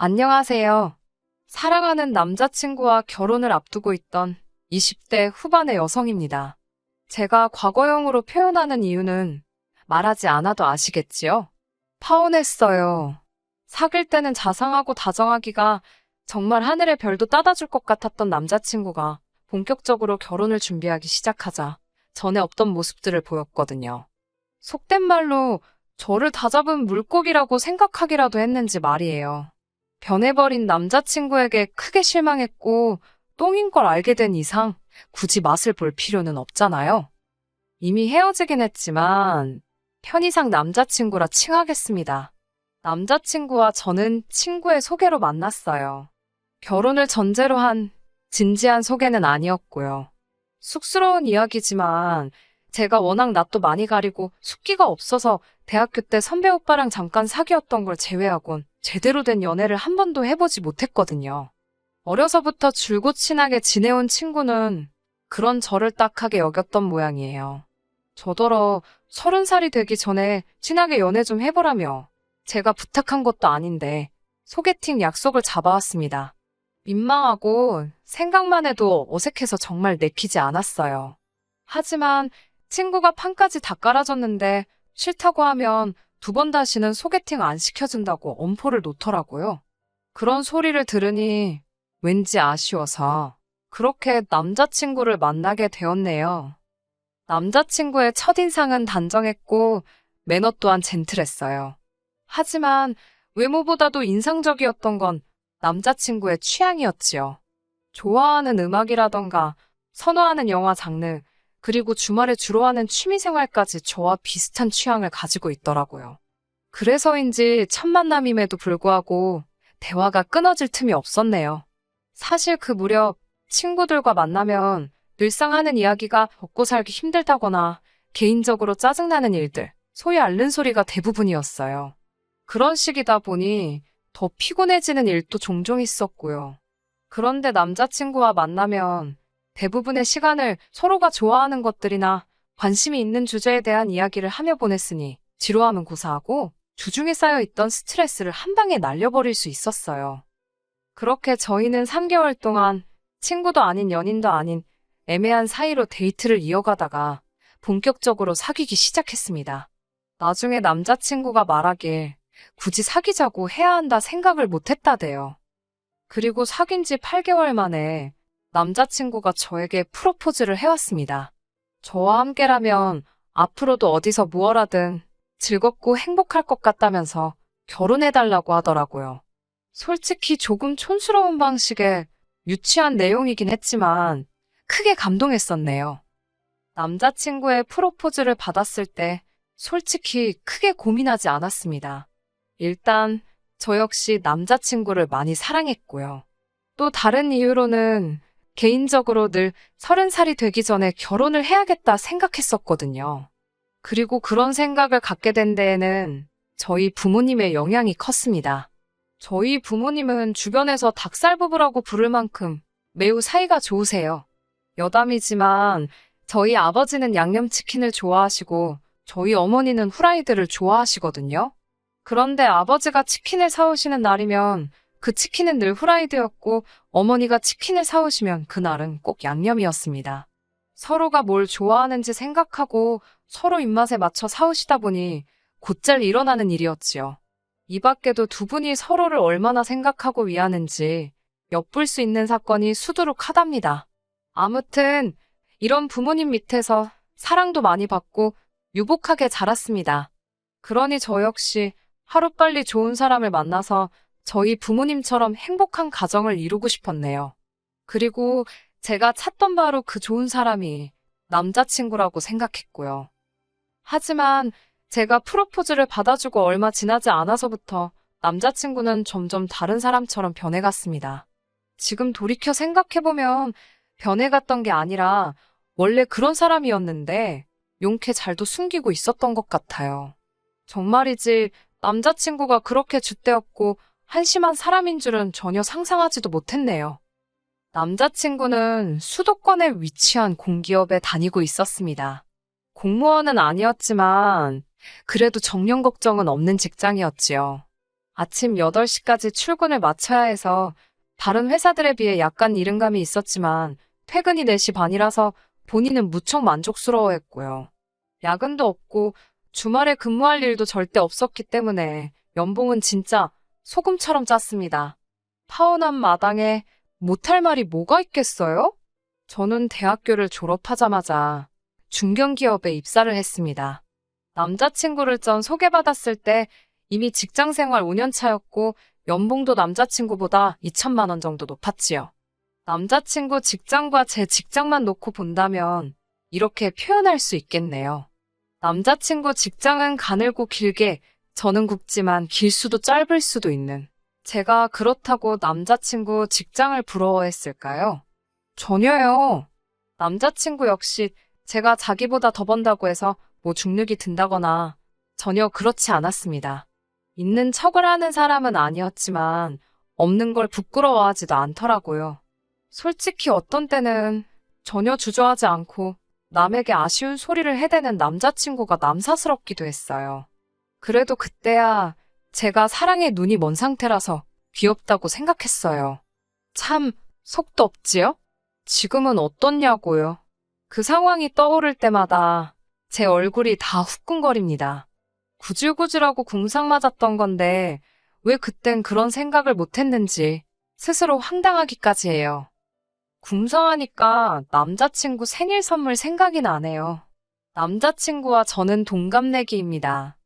안녕하세요. 사랑하는 남자친구와 결혼을 앞두고 있던 20대 후반의 여성입니다. 제가 과거형으로 표현하는 이유는 말하지 않아도 아시겠지요? 파혼했어요. 사귈 때는 자상하고 다정하기가 정말 하늘의 별도 따다 줄 것 같았던 남자친구가 본격적으로 결혼을 준비하기 시작하자 전에 없던 모습들을 보였거든요. 속된 말로 저를 다잡은 물고기라고 생각하기라도 했는지 말이에요. 변해버린 남자친구에게 크게 실망했고 똥인 걸 알게 된 이상 굳이 맛을 볼 필요는 없잖아요. 이미 헤어지긴 했지만 편의상 남자친구라 칭하겠습니다. 남자친구와 저는 친구의 소개로 만났어요. 결혼을 전제로 한 진지한 소개는 아니었고요. 쑥스러운 이야기지만 제가 워낙 낯도 많이 가리고 숫기가 없어서 대학교 때 선배 오빠랑 잠깐 사귀었던 걸 제외하곤 제대로 된 연애를 한 번도 해보지 못했거든요. 어려서부터 줄곧 친하게 지내온 친구는 그런 저를 딱하게 여겼던 모양이에요. 저더러 서른 살이 되기 전에 친하게 연애 좀 해보라며 제가 부탁한 것도 아닌데 소개팅 약속을 잡아왔습니다. 민망하고 생각만 해도 어색해서 정말 내키지 않았어요. 하지만 친구가 판까지 다 깔아줬는데 싫다고 하면 두 번 다시는 소개팅 안 시켜준다고 엄포를 놓더라고요. 그런 소리를 들으니 왠지 아쉬워서 그렇게 남자친구를 만나게 되었네요. 남자친구의 첫인상은 단정했고 매너 또한 젠틀했어요. 하지만 외모보다도 인상적이었던 건 남자친구의 취향이었지요. 좋아하는 음악이라던가 선호하는 영화 장르, 그리고 주말에 주로 하는 취미생활까지 저와 비슷한 취향을 가지고 있더라고요. 그래서인지 첫 만남임에도 불구하고 대화가 끊어질 틈이 없었네요. 사실 그 무렵 친구들과 만나면 늘상 하는 이야기가 먹고 살기 힘들다거나 개인적으로 짜증나는 일들, 소위 앓는 소리가 대부분이었어요. 그런 시기다 보니 더 피곤해지는 일도 종종 있었고요. 그런데 남자친구와 만나면 대부분의 시간을 서로가 좋아하는 것들이나 관심이 있는 주제에 대한 이야기를 하며 보냈으니 지루함은 고사하고 주중에 쌓여있던 스트레스를 한 방에 날려버릴 수 있었어요. 그렇게 저희는 3개월 동안 친구도 아닌 연인도 아닌 애매한 사이로 데이트를 이어가다가 본격적으로 사귀기 시작했습니다. 나중에 남자친구가 말하길 굳이 사귀자고 해야 한다 생각을 못했다대요. 그리고 사귄 지 8개월 만에 남자친구가 저에게 프로포즈를 해왔습니다. 저와 함께라면 앞으로도 어디서 무엇하든 즐겁고 행복할 것 같다면서 결혼해달라고 하더라고요. 솔직히 조금 촌스러운 방식의 유치한 내용이긴 했지만 크게 감동했었네요. 남자친구의 프로포즈를 받았을 때 솔직히 크게 고민하지 않았습니다. 일단 저 역시 남자친구를 많이 사랑했고요. 또 다른 이유로는 개인적으로 늘 서른 살이 되기 전에 결혼을 해야겠다 생각했었거든요. 그리고 그런 생각을 갖게 된 데에는 저희 부모님의 영향이 컸습니다. 저희 부모님은 주변에서 닭살 부부라고 부를 만큼 매우 사이가 좋으세요. 여담이지만 저희 아버지는 양념치킨을 좋아하시고 저희 어머니는 후라이드를 좋아하시거든요. 그런데 아버지가 치킨을 사오시는 날이면 그 치킨은 늘 후라이드였고 어머니가 치킨을 사오시면 그날은 꼭 양념이었습니다. 서로가 뭘 좋아하는지 생각하고 서로 입맛에 맞춰 사오시다 보니 곧잘 일어나는 일이었지요. 이 밖에도 두 분이 서로를 얼마나 생각하고 위하는지 엿볼 수 있는 사건이 수두룩 하답니다. 아무튼 이런 부모님 밑에서 사랑도 많이 받고 유복하게 자랐습니다. 그러니 저 역시 하루빨리 좋은 사람을 만나서 저희 부모님처럼 행복한 가정을 이루고 싶었네요. 그리고 제가 찾던 바로 그 좋은 사람이 남자친구라고 생각했고요. 하지만 제가 프로포즈를 받아주고 얼마 지나지 않아서부터 남자친구는 점점 다른 사람처럼 변해갔습니다. 지금 돌이켜 생각해보면 변해갔던 게 아니라 원래 그런 사람이었는데 용케 잘도 숨기고 있었던 것 같아요. 정말이지 남자친구가 그렇게 줏대없고 한심한 사람인 줄은 전혀 상상하지도 못했네요. 남자친구는 수도권에 위치한 공기업에 다니고 있었습니다. 공무원은 아니었지만 그래도 정년 걱정은 없는 직장이었지요. 아침 8시까지 출근을 마쳐야 해서 다른 회사들에 비해 약간 이른감이 있었지만 퇴근이 4시 반이라서 본인은 무척 만족스러워 했고요. 야근도 없고 주말에 근무할 일도 절대 없었기 때문에 연봉은 진짜 소금처럼 짰습니다. 파혼한 마당에 못할 말이 뭐가 있겠어요? 저는 대학교를 졸업하자마자 중견기업에 입사를 했습니다. 남자친구를 전 소개받았을 때 이미 직장 생활 5년 차였고 연봉도 남자친구보다 2천만 원 정도 높았지요. 남자친구 직장과 제 직장만 놓고 본다면 이렇게 표현할 수 있겠네요. 남자친구 직장은 가늘고 길게 저는 굵지만 길 수도 짧을 수도 있는 제가 그렇다고 남자친구 직장을 부러워했을까요? 전혀요. 남자친구 역시 제가 자기보다 더 번다고 해서 뭐 중력이 든다거나 전혀 그렇지 않았습니다. 있는 척을 하는 사람은 아니었지만 없는 걸 부끄러워하지도 않더라고요. 솔직히 어떤 때는 전혀 주저하지 않고 남에게 아쉬운 소리를 해대는 남자친구가 남사스럽기도 했어요. 그래도 그때야 제가 사랑에 눈이 먼 상태라서 귀엽다고 생각했어요. 참, 속도 없지요? 지금은 어떻냐고요? 그 상황이 떠오를 때마다 제 얼굴이 다 후끈거립니다. 구질구질하고 궁상 맞았던 건데 왜 그땐 그런 생각을 못했는지 스스로 황당하기까지 해요. 궁성하니까 남자친구 생일 선물 생각이 나네요. 남자친구와 저는 동갑내기입니다.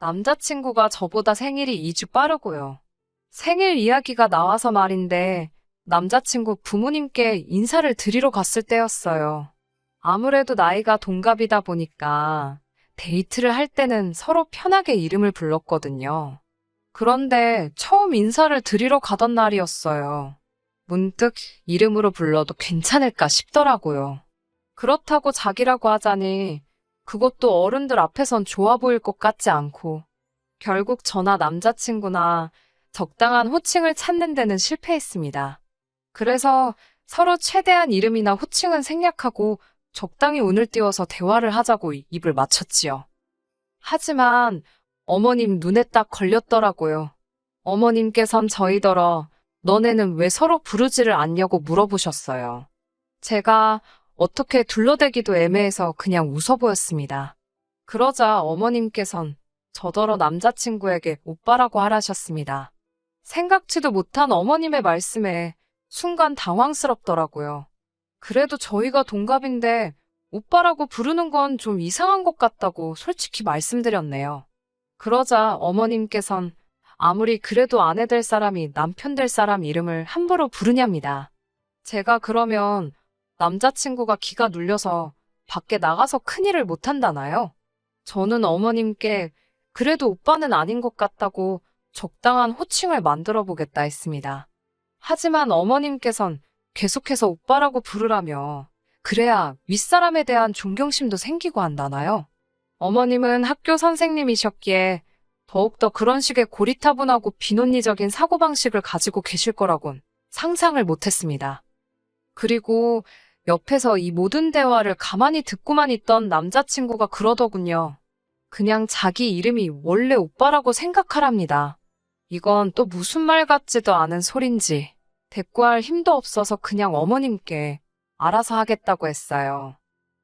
남자친구가 저보다 생일이 2주 빠르고요. 생일 이야기가 나와서 말인데 남자친구 부모님께 인사를 드리러 갔을 때였어요. 아무래도 나이가 동갑이다 보니까 데이트를 할 때는 서로 편하게 이름을 불렀거든요. 그런데 처음 인사를 드리러 가던 날이었어요. 문득 이름으로 불러도 괜찮을까 싶더라고요. 그렇다고 자기라고 하자니 그것도 어른들 앞에선 좋아 보일 것 같지 않고 결국 저나 남자친구나 적당한 호칭을 찾는 데는 실패했습니다. 그래서 서로 최대한 이름이나 호칭은 생략하고 적당히 운을 띄워서 대화를 하자고 입을 맞췄지요. 하지만 어머님 눈에 딱 걸렸더라고요. 어머님께선 저희더러 너네는 왜 서로 부르지를 않냐고 물어보셨어요. 제가 어떻게 둘러대기도 애매해서 그냥 웃어 보였습니다. 그러자 어머님께선 저더러 남자친구에게 오빠라고 하라셨습니다. 생각지도 못한 어머님의 말씀에 순간 당황스럽더라고요. 그래도 저희가 동갑인데 오빠라고 부르는 건 좀 이상한 것 같다고 솔직히 말씀드렸네요. 그러자 어머님께선 아무리 그래도 아내 될 사람이 남편 될 사람 이름을 함부로 부르냐입니다. 제가 그러면 남자친구가 기가 눌려서 밖에 나가서 큰일을 못한다나요? 저는 어머님께 그래도 오빠는 아닌 것 같다고 적당한 호칭을 만들어 보겠다 했습니다. 하지만 어머님께선 계속해서 오빠라고 부르라며 그래야 윗사람에 대한 존경심도 생기고 한다나요? 어머님은 학교 선생님이셨기에 더욱더 그런 식의 고리타분하고 비논리적인 사고방식을 가지고 계실 거라곤 상상을 못했습니다. 그리고 옆에서 이 모든 대화를 가만히 듣고만 있던 남자친구가 그러더군요. 그냥 자기 이름이 원래 오빠라고 생각하랍니다. 이건 또 무슨 말 같지도 않은 소린지 대꾸할 힘도 없어서 그냥 어머님께 알아서 하겠다고 했어요.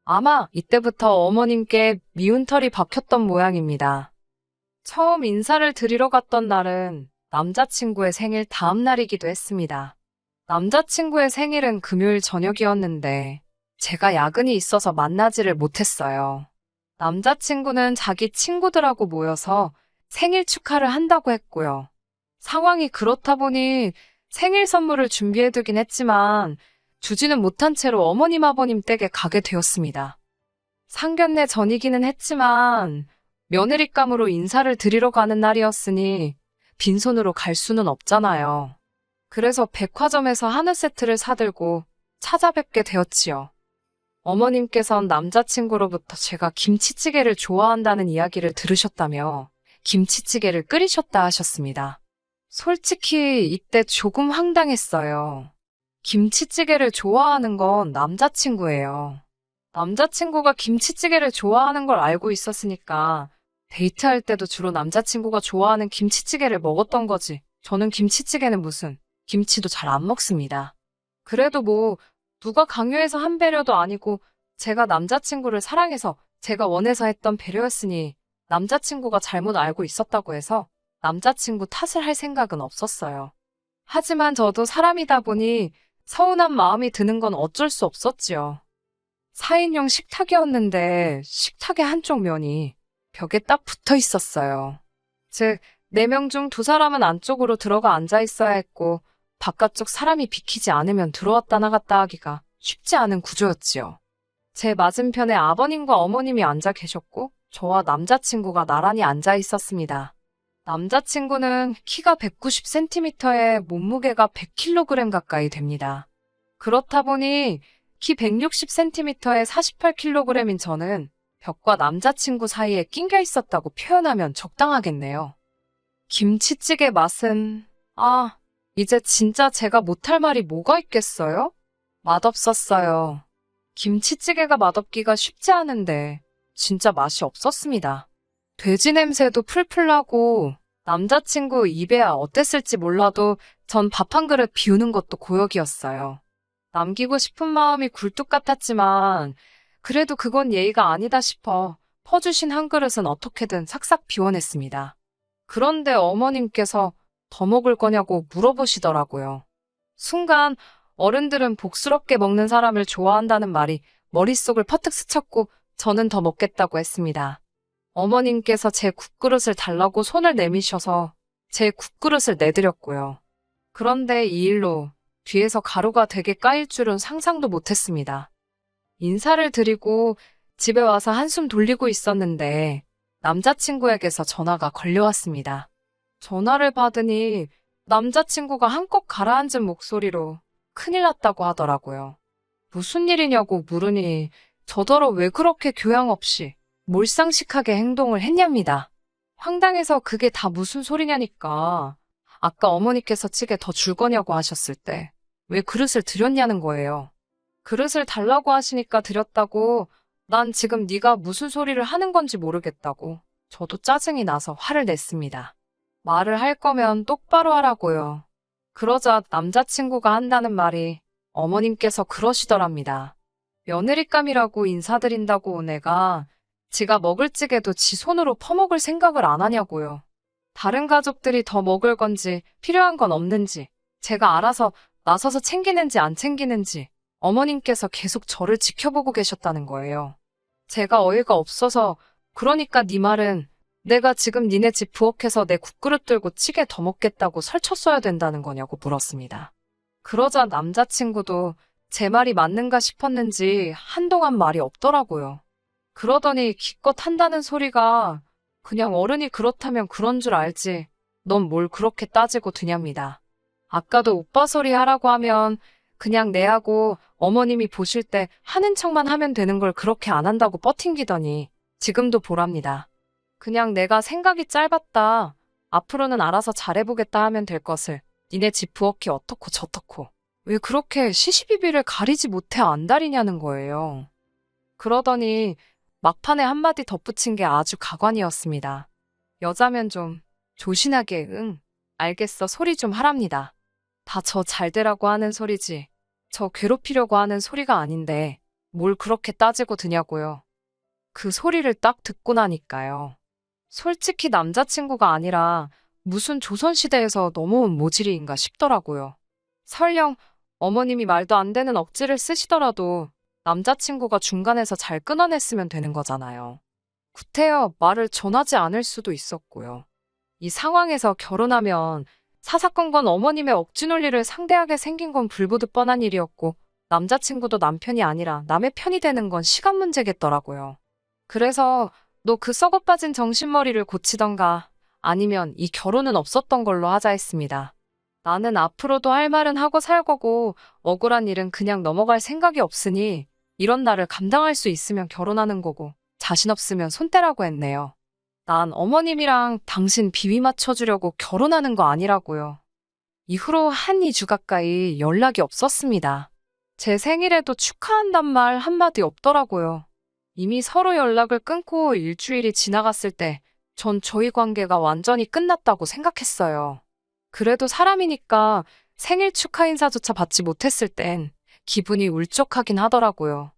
아마 이때부터 어머님께 미운 털이 박혔던 모양입니다. 처음 인사를 드리러 갔던 날은 남자친구의 생일 다음 날이기도 했습니다. 남자친구의 생일은 금요일 저녁이었는데 제가 야근이 있어서 만나지를 못했어요. 남자친구는 자기 친구들하고 모여서 생일 축하를 한다고 했고요. 상황이 그렇다 보니 생일 선물을 준비해두긴 했지만 주지는 못한 채로 어머님 아버님 댁에 가게 되었습니다. 상견례 전이기는 했지만 며느리감으로 인사를 드리러 가는 날이었으니 빈손으로 갈 수는 없잖아요. 그래서 백화점에서 한우 세트를 사들고 찾아뵙게 되었지요. 어머님께선 남자친구로부터 제가 김치찌개를 좋아한다는 이야기를 들으셨다며 김치찌개를 끓이셨다 하셨습니다. 솔직히 이때 조금 황당했어요. 김치찌개를 좋아하는 건 남자친구예요. 남자친구가 김치찌개를 좋아하는 걸 알고 있었으니까 데이트할 때도 주로 남자친구가 좋아하는 김치찌개를 먹었던 거지. 저는 김치찌개는 무슨, 김치도 잘 안 먹습니다. 그래도 뭐, 누가 강요해서 한 배려도 아니고, 제가 남자친구를 사랑해서 제가 원해서 했던 배려였으니, 남자친구가 잘못 알고 있었다고 해서, 남자친구 탓을 할 생각은 없었어요. 하지만 저도 사람이다 보니, 서운한 마음이 드는 건 어쩔 수 없었지요. 4인용 식탁이었는데, 식탁의 한쪽 면이 벽에 딱 붙어 있었어요. 즉, 4명 중두 사람은 안쪽으로 들어가 앉아 있어야 했고, 바깥쪽 사람이 비키지 않으면 들어왔다 나갔다 하기가 쉽지 않은 구조였지요. 제 맞은편에 아버님과 어머님이 앉아 계셨고, 저와 남자친구가 나란히 앉아 있었습니다. 남자친구는 키가 190cm에 몸무게가 100kg 가까이 됩니다. 그렇다 보니 키 160cm에 48kg인 저는 벽과 남자친구 사이에 낑겨 있었다고 표현하면 적당하겠네요. 김치찌개 맛은, 아, 이제 진짜 제가 못할 말이 뭐가 있겠어요? 맛없었어요. 김치찌개가 맛없기가 쉽지 않은데, 진짜 맛이 없었습니다. 돼지 냄새도 풀풀 나고, 남자친구 입에야 어땠을지 몰라도 전 밥 한 그릇 비우는 것도 고역이었어요. 남기고 싶은 마음이 굴뚝 같았지만, 그래도 그건 예의가 아니다 싶어 퍼주신 한 그릇은 어떻게든 싹싹 비워냈습니다. 그런데 어머님께서 더 먹을 거냐고 물어보시더라고요. 순간 어른들은 복스럽게 먹는 사람을 좋아한다는 말이 머릿속을 퍼뜩 스쳤고 저는 더 먹겠다고 했습니다. 어머님께서 제 국그릇을 달라고 손을 내미셔서 제 국그릇을 내드렸고요. 그런데 이 일로 뒤에서 가루가 되게 까일 줄은 상상도 못했습니다. 인사를 드리고 집에 와서 한숨 돌리고 있었는데 남자친구에게서 전화가 걸려왔습니다. 전화를 받으니 남자친구가 한껏 가라앉은 목소리로 큰일 났다고 하더라고요. 무슨 일이냐고 물으니 저더러 왜 그렇게 교양 없이 몰상식하게 행동을 했냐입니다. 황당해서 그게 다 무슨 소리냐니까 아까 어머니께서 찌개 더 줄 거냐고 하셨을 때 왜 그릇을 드렸냐는 거예요. 그릇을 달라고 하시니까 드렸다고 난 지금 네가 무슨 소리를 하는 건지 모르겠다고 저도 짜증이 나서 화를 냈습니다. 말을 할 거면 똑바로 하라고요. 그러자 남자친구가 한다는 말이 어머님께서 그러시더랍니다. 며느리감이라고 인사드린다고 내가 지가 먹을 찌개도 지 손으로 퍼먹을 생각을 안 하냐고요. 다른 가족들이 더 먹을 건지 필요한 건 없는지 제가 알아서 나서서 챙기는지 안 챙기는지 어머님께서 계속 저를 지켜보고 계셨다는 거예요. 제가 어이가 없어서 그러니까 네 말은 내가 지금 니네 집 부엌에서 내 국그릇 들고 찌개 더 먹겠다고 설쳤어야 된다는 거냐고 물었습니다. 그러자 남자친구도 제 말이 맞는가 싶었는지 한동안 말이 없더라고요. 그러더니 기껏 한다는 소리가 그냥 어른이 그렇다면 그런 줄 알지. 넌 뭘 그렇게 따지고 드냐입니다. 아까도 오빠 소리 하라고 하면 그냥 내하고 어머님이 보실 때 하는 척만 하면 되는 걸 그렇게 안 한다고 뻗팅기더니 지금도 보랍니다. 그냥 내가 생각이 짧았다. 앞으로는 알아서 잘해보겠다 하면 될 것을. 니네 집 부엌이 어떻고 저떻고. 왜 그렇게 시시비비를 가리지 못해 안달이냐는 거예요. 그러더니 막판에 한마디 덧붙인 게 아주 가관이었습니다. 여자면 좀 조신하게 응 알겠어 소리 좀 하랍니다. 다 저 잘 되라고 하는 소리지. 저 괴롭히려고 하는 소리가 아닌데 뭘 그렇게 따지고 드냐고요. 그 소리를 딱 듣고 나니까요. 솔직히 남자친구가 아니라 무슨 조선시대에서 넘어온 모질이인가 싶더라고요. 설령 어머님이 말도 안 되는 억지를 쓰시더라도 남자친구가 중간에서 잘 끊어냈으면 되는 거잖아요. 구태여 말을 전하지 않을 수도 있었고요. 이 상황에서 결혼하면 사사건건 어머님의 억지 논리를 상대하게 생긴 건 불보듯 뻔한 일이었고 남자친구도 남편이 아니라 남의 편이 되는 건 시간 문제겠더라고요. 그래서 너 그 썩어 빠진 정신머리를 고치던가 아니면 이 결혼은 없었던 걸로 하자 했습니다. 나는 앞으로도 할 말은 하고 살 거고 억울한 일은 그냥 넘어갈 생각이 없으니 이런 나를 감당할 수 있으면 결혼하는 거고 자신 없으면 손 떼라고 했네요. 난 어머님이랑 당신 비위 맞춰주려고 결혼하는 거 아니라고요. 이후로 한 2주 가까이 연락이 없었습니다. 제 생일에도 축하한단 말 한마디 없더라고요. 이미 서로 연락을 끊고 일주일이 지나갔을 때 전 저희 관계가 완전히 끝났다고 생각했어요. 그래도 사람이니까 생일 축하 인사조차 받지 못했을 땐 기분이 울적하긴 하더라고요.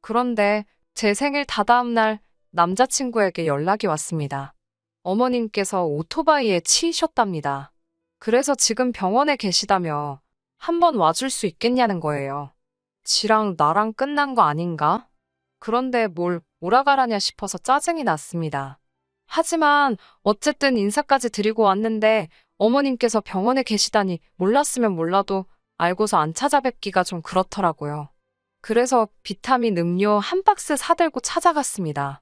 그런데 제 생일 다다음 날 남자친구에게 연락이 왔습니다. 어머님께서 오토바이에 치이셨답니다. 그래서 지금 병원에 계시다며 한번 와줄 수 있겠냐는 거예요. 지랑 나랑 끝난 거 아닌가? 그런데 뭘 오라가라냐 싶어서 짜증이 났습니다. 하지만 어쨌든 인사까지 드리고 왔는데 어머님께서 병원에 계시다니 몰랐으면 몰라도 알고서 안 찾아뵙기가 좀 그렇더라고요. 그래서 비타민 음료 한 박스 사들고 찾아갔습니다.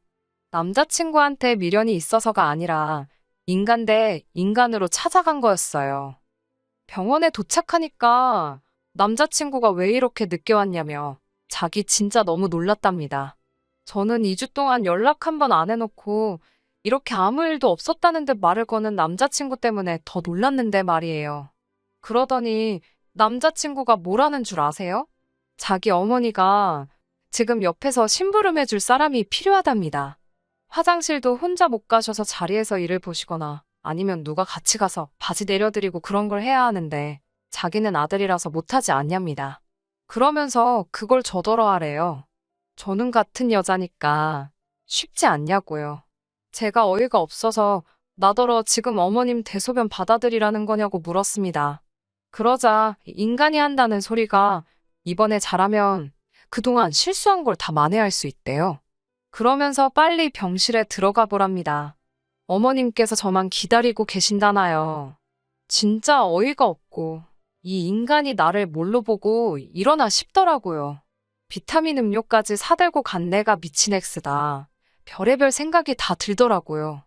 남자친구한테 미련이 있어서가 아니라 인간 대 인간으로 찾아간 거였어요. 병원에 도착하니까 남자친구가 왜 이렇게 늦게 왔냐며 자기 진짜 너무 놀랐답니다. 저는 2주 동안 연락 한 번 안 해놓고 이렇게 아무 일도 없었다는데 말을 거는 남자친구 때문에 더 놀랐는데 말이에요. 그러더니 남자친구가 뭐라는 줄 아세요? 자기 어머니가 지금 옆에서 심부름 해 줄 사람이 필요하답니다. 화장실도 혼자 못 가셔서 자리에서 일을 보시거나 아니면 누가 같이 가서 바지 내려드리고 그런 걸 해야 하는데 자기는 아들이라서 못하지 않냐입니다. 그러면서 그걸 저더러 하래요. 저는 같은 여자니까 쉽지 않냐고요. 제가 어이가 없어서 나더러 지금 어머님 대소변 받아들이라는 거냐고 물었습니다. 그러자 인간이 한다는 소리가 이번에 잘하면 그동안 실수한 걸 다 만회할 수 있대요. 그러면서 빨리 병실에 들어가 보랍니다. 어머님께서 저만 기다리고 계신다나요. 진짜 어이가 없고 이 인간이 나를 뭘로 보고 이러나 싶더라고요. 비타민 음료까지 사들고 간 내가 미친 엑스다. 별의별 생각이 다 들더라고요.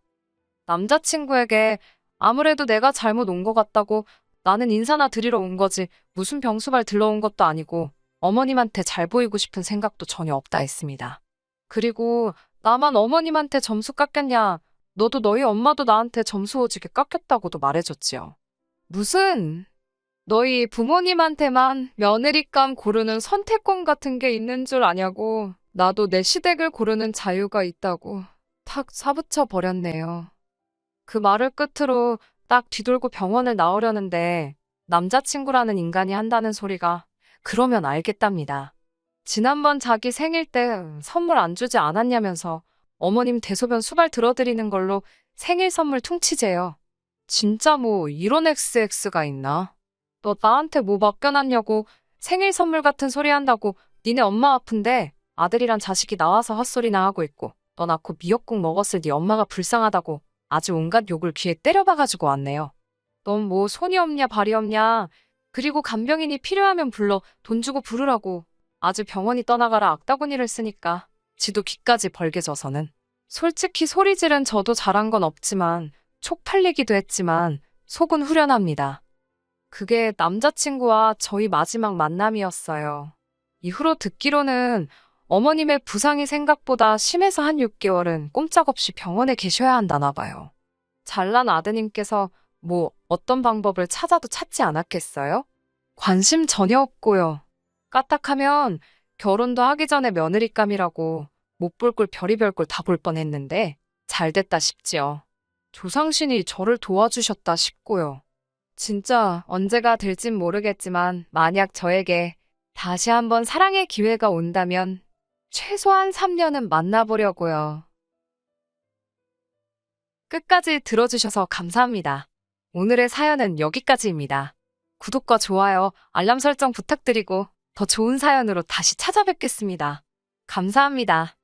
남자친구에게 아무래도 내가 잘못 온 것 같다고 나는 인사나 드리러 온 거지 무슨 병수발 들러온 것도 아니고 어머님한테 잘 보이고 싶은 생각도 전혀 없다 했습니다. 그리고 나만 어머님한테 점수 깎였냐 너도 너희 엄마도 나한테 점수 오지게 깎였다고도 말해줬지요. 무슨 너희 부모님한테만 며느리감 고르는 선택권 같은 게 있는 줄 아냐고 나도 내 시댁을 고르는 자유가 있다고 탁 사붙여 버렸네요. 그 말을 끝으로 딱 뒤돌고 병원을 나오려는데 남자친구라는 인간이 한다는 소리가 그러면 알겠답니다. 지난번 자기 생일 때 선물 안 주지 않았냐면서 어머님 대소변 수발 들어드리는 걸로 생일 선물 퉁치재요. 진짜 뭐 이런 XX가 있나? 너 나한테 뭐 맡겨놨냐고 생일 선물 같은 소리 한다고 니네 엄마 아픈데 아들이란 자식이 나와서 헛소리나 하고 있고 너 낳고 미역국 먹었을 네 엄마가 불쌍하다고 아주 온갖 욕을 귀에 때려박아주고 왔네요. 넌 뭐 손이 없냐 발이 없냐 그리고 간병인이 필요하면 불러 돈 주고 부르라고 아주 병원이 떠나가라 악다구니를 쓰니까 지도 귀까지 벌게 져서는 솔직히 소리 지른 저도 잘한 건 없지만 촉 팔리기도 했지만 속은 후련합니다. 그게 남자친구와 저희 마지막 만남이었어요. 이후로 듣기로는 어머님의 부상이 생각보다 심해서 한 6개월은 꼼짝없이 병원에 계셔야 한다나 봐요. 잘난 아드님께서 뭐 어떤 방법을 찾아도 찾지 않았겠어요? 관심 전혀 없고요. 까딱하면 결혼도 하기 전에 며느리감이라고 못 볼 걸 별의별 걸 다 볼 뻔했는데 잘 됐다 싶지요. 조상신이 저를 도와주셨다 싶고요. 진짜 언제가 될진 모르겠지만 만약 저에게 다시 한번 사랑의 기회가 온다면 최소한 3년은 만나보려고요. 끝까지 들어주셔서 감사합니다. 오늘의 사연은 여기까지입니다. 구독과 좋아요, 알람 설정 부탁드리고 더 좋은 사연으로 다시 찾아뵙겠습니다. 감사합니다.